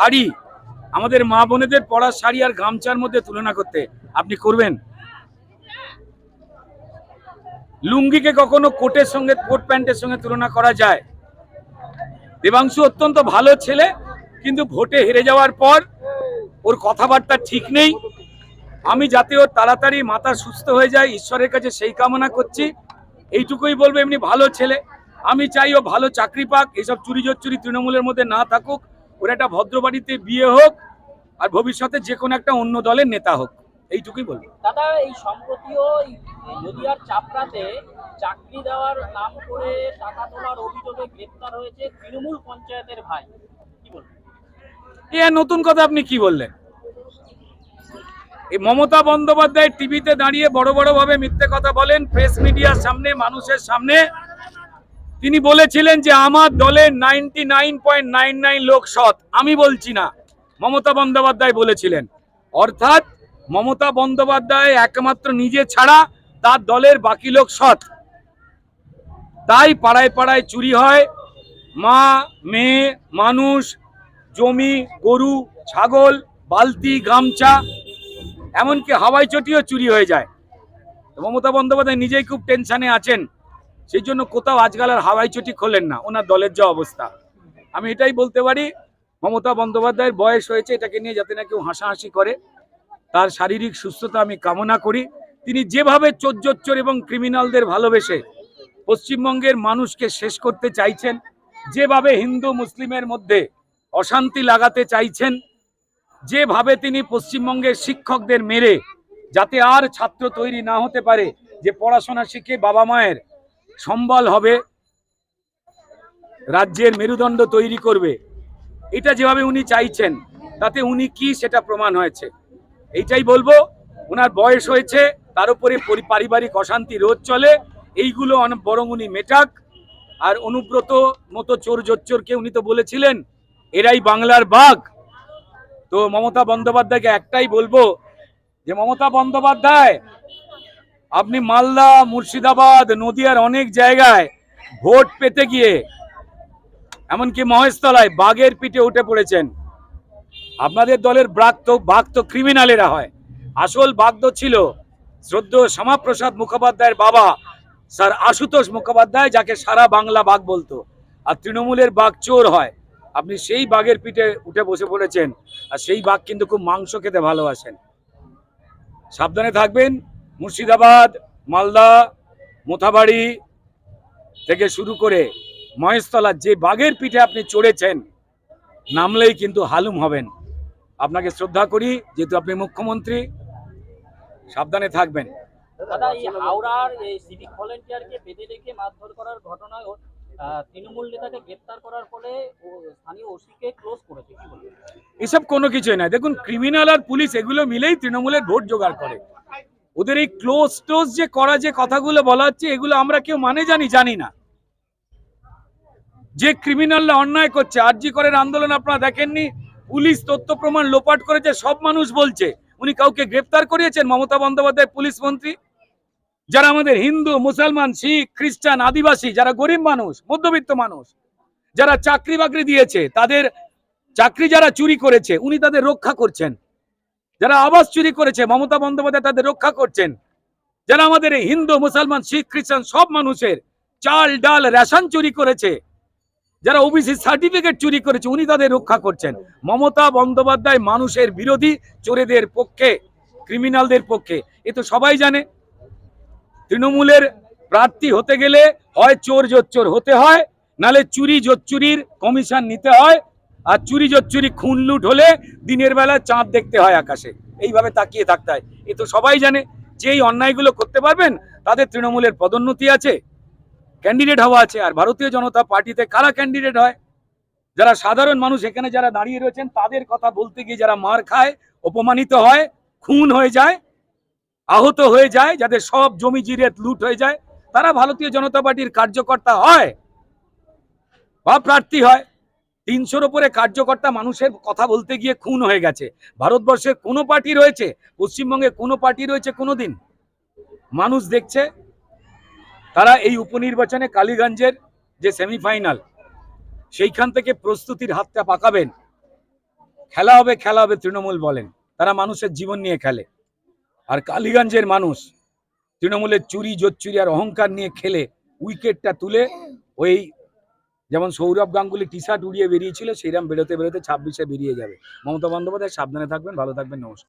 শাড়ি। আমাদের মা বোনেদের পরার শাড়ি আর গামছার মধ্যে তুলনা করতে। আপনি করবেন? লুঙ্গিকে কখনো কোটের সঙ্গে, কোট প্যান্টের সঙ্গে তুলনা করা যায়। দেবাংশু অত্যন্ত ভালো ছেলে, কিন্তু ভোটে হেরে যাওয়ার পর ওর কথাবার্তা ঠিক নেই। আমি যাতে ওর তাড়াতাড়ি মাথা সুস্থ হয়ে যায়, ঈশ্বরের কাছে সেই কামনা করছি। এইটুকুই বলব এমনি ভালো ছেলে। আমি চাই ও ভালো চাকরি পাক, এসব চুরি জোর চুরি তৃণমূলের মধ্যে না থাকুক। ওর একটা ভদ্র বাড়িতে বিয়ে হোক আর ভবিষ্যতে যে কোনো একটা অন্য দলের নেতা হোক এইটুকুই বলব। দাদা এই সম্প্রতিও নদিয়ার চাপড়াতে চাকরি দেওয়ার নাম করে টাকা তোলার অভিযোগে গ্রেপ্তার হয়েছে তৃণমূল পঞ্চায়েতের ভাই কি বলবেন? এ নতুন কথা আপনি কি বললেন? এই মমতা বন্দ্যোপাধ্যায় টিভিতে দাঁড়িয়ে বড় বড় ভাবে মিথ্যে কথা বলেন প্রেস মিডিয়ার সামনে মানুষের সামনে তিনি বলেছিলেন যে আমার দলের নাইনটি লোক সৎ। আমি বলছি না। মমতা বন্দ্যোপাধ্যায় বলেছিলেন। অর্থাৎ মমতা বন্দ্যোপাধ্যায় একমাত্র নিজে ছাড়া তার দলের বাকি লোক সৎ। তাই পাড়ায় পাড়ায় চুরি হয়। মা, মেয়ে, মানুষ, জমি, গরু, ছাগল, বালতি, গামছা, এমনকি হাওয়াই চটিও চুরি হয়ে যায়। মমতা বন্দ্যোপাধ্যায় নিজেই খুব টেনশানে আছেন। সেই জন্য কোথাও আজকাল আর হাওয়াই চটি খোলেন না, ওনার দলের যা অবস্থা। আমি এটাই বলতে পারি, মমতা বন্দ্যোপাধ্যায়ের বয়স হয়েছে, এটাকে নিয়ে যাতে না কেউ হাসাহাসি করে, তার শারীরিক সুস্থতা আমি কামনা করি। তিনি যেভাবে চোজ্জোচ্চর এবং ক্রিমিনালদের ভালোবেসে পশ্চিমবঙ্গের মানুষকে শেষ করতে চাইছেন, যেভাবে হিন্দু মুসলিমের মধ্যে অশান্তি লাগাতে চাইছেন, যেভাবে তিনি পশ্চিমবঙ্গের শিক্ষকদের মেরে যাতে আর ছাত্র তৈরি না হতে পারে, যে পড়াশোনা শিখে বাবা মায়ের সম্বল হবে। রাজ্যের মেরুদণ্ড তৈরি করবে। এটা যেভাবে উনি চাইছেন, তাতে উনি কি সেটা প্রমাণ হয়েছে। এইটাই বলব, ওনার বয়স হয়েছে, তার উপরে পারিবারিক অশান্তি রোজ চলে, এইগুলো বরং উনি মেটাক। আর অনুব্রত মতো চোর জোচ্চোরকে উনি তো বলেছিলেন, এরাই বাংলার বাঘ। তো মমতা বন্দ্যোপাধ্যায়কে একটাই বলব যে, মমতা বন্দ্যোপাধ্যায় আপনি মালদা, মুর্শিদাবাদ, নদিয়ার অনেক জায়গায় ভোট পেতে গিয়ে, এমনকি মহেশতলায় বাঘের পিঠে উঠে পড়েছেন। আপনাদের দলের বাঘ তো বাঘ তো ক্রিমিনালেরা হয়। আসল বাঘ তো ছিল শ্রদ্ধ শ্যামাপ্রসাদ মুখোপাধ্যায়ের বাবা, স্যার আশুতোষ মুখোপাধ্যায়, যাকে সারা বাংলা বাঘ বলতো। আর তৃণমূলের বাঘ চোর হয়। আপনি সেই বাঘের পিঠে উঠে বসে পড়েছেন। আর সেই বাঘ কিন্তু খুব মাংস খেতে ভালোবাসেন। সাবধানে থাকবেন। মুর্শিদাবাদ মালদা মোথাবাড়ি থেকে শুরু করে মহেশতলার যে বাঘের পিঠে আপনি চড়েছেন নামলেই কিন্তু হালুম হবেন। আপনাকে শ্রদ্ধা করি যেহেতু আপনি মুখ্যমন্ত্রী সাবধানে থাকবেন। হাওড়ার সিভিক ভলেন্টিয়ারকে বেঁধে রেখে মারধর করার ঘটনায় তৃণমূল নেতাকে গ্রেপ্তার করার ফলে স্থানীয় ওসিকে ক্লোজ করেছে এসব কোনো কিছুই না দেখুন ক্রিমিনাল আর পুলিশ এগুলো মিলেই তৃণমূলের ভোট জোগাড় করে। ওদের এই ক্লোজ টোজ যে করা যে কথাগুলো বলা হচ্ছে, এগুলো আমরা কেউ মানে জানি জানি না। যে ক্রিমিনালরা অন্যায় করছে, আরজি করের আন্দোলন আপনারা দেখেননি, পুলিশ তথ্য প্রমাণ লোপাট করেছে, সব মানুষ বলছে। উনি কাউকে গ্রেপ্তার করিয়েছেন, মমতা বন্দ্যোপাধ্যায়, পুলিশ মন্ত্রী। যারা আমাদের হিন্দু, মুসলমান, শিখ, খ্রিস্টান, আদিবাসী, যারা গরিব মানুষ, মধ্যবিত্ত মানুষ, যারা চাকরি বাকরি দিয়েছে, তাদের চাকরি যারা চুরি করেছে, উনি তাদের রক্ষা করছেন। যারা আবাস চুরি করেছে, মমতা বন্দ্যোপাধ্যায় তাদের রক্ষা করছেন। যারা আমাদের হিন্দু, মুসলমান, শিখ, খ্রিস্টান সব মানুষের চাল, ডাল, রেশন চুরি করেছে, যারা ওবিসি সার্টিফিকেট চুরি করেছে, উনি তাদের রক্ষা করছেন। মমতা বন্দ্যোপাধ্যায় মানুষের বিরোধী, চোরেদের পক্ষে, ক্রিমিনালদের পক্ষে। এ তো সবাই জানে। তৃণমূলের প্রার্থী হতে গেলে হয় চোর জোচ্চোর হতে হয়, নালে চুরি জোচ্চুরির কমিশন নিতে হয় আর চুরি চুরি খুন লুট হলে দিনের বেলা চাঁদ দেখতে হয় আকাশে। এইভাবে তাকিয়ে থাকতে হয়। এ তো সবাই জানে যে এই অন্যায়গুলো করতে পারবেন তাদের তৃণমূলের পদোন্নতি আছে ক্যান্ডিডেট হওয়া আছে। আর ভারতীয় জনতা পার্টিতে কারা ক্যান্ডিডেট হয়? যারা সাধারণ মানুষ এখানে যারা দাঁড়িয়ে রয়েছেন, তাদের কথা বলতে গিয়ে যারা মার খায়, অপমানিত হয়, খুন হয়ে যায়, আহত হয়ে যায়, যাদের সব জমি জিরে লুট হয়ে যায়, তারা ভারতীয় জনতা পার্টির কার্যকর্তা হয় বা প্রার্থী হয়। তিনশোর উপরে কার্যকর্তা মানুষের কথা বলতে গিয়ে খুন হয়ে গেছে। ভারতবর্ষের কোনো পার্টি রয়েছে? পশ্চিমবঙ্গে কোনো পার্টি রয়েছে কোনোদিন? মানুষ দেখছে, তারা এই উপনির্বাচনে কালীগঞ্জের যে সেমিফাইনাল, সেইখান থেকে প্রস্তুতির হাতটা পাকাবেন। খেলা হবে খেলা হবে, তৃণমূল বলেন। তারা মানুষের জীবন নিয়ে খেলে। আর কালীগঞ্জের মানুষ তৃণমূলের চুরি, জোচ্চুরি আর অহংকার নিয়ে খেলে, উইকেটটা তুলে ওই যেমন সৌরভ গাঙ্গুলি টি শার্ট উড়িয়ে বেরিয়েছিল সেইরকম বেরোতে বেরোতে ছাব্বিশে বেরিয়ে যাবে। মমতা বন্দ্যোপাধ্যায় সাবধানে থাকবেন, ভালো থাকবেন, নমস্কার।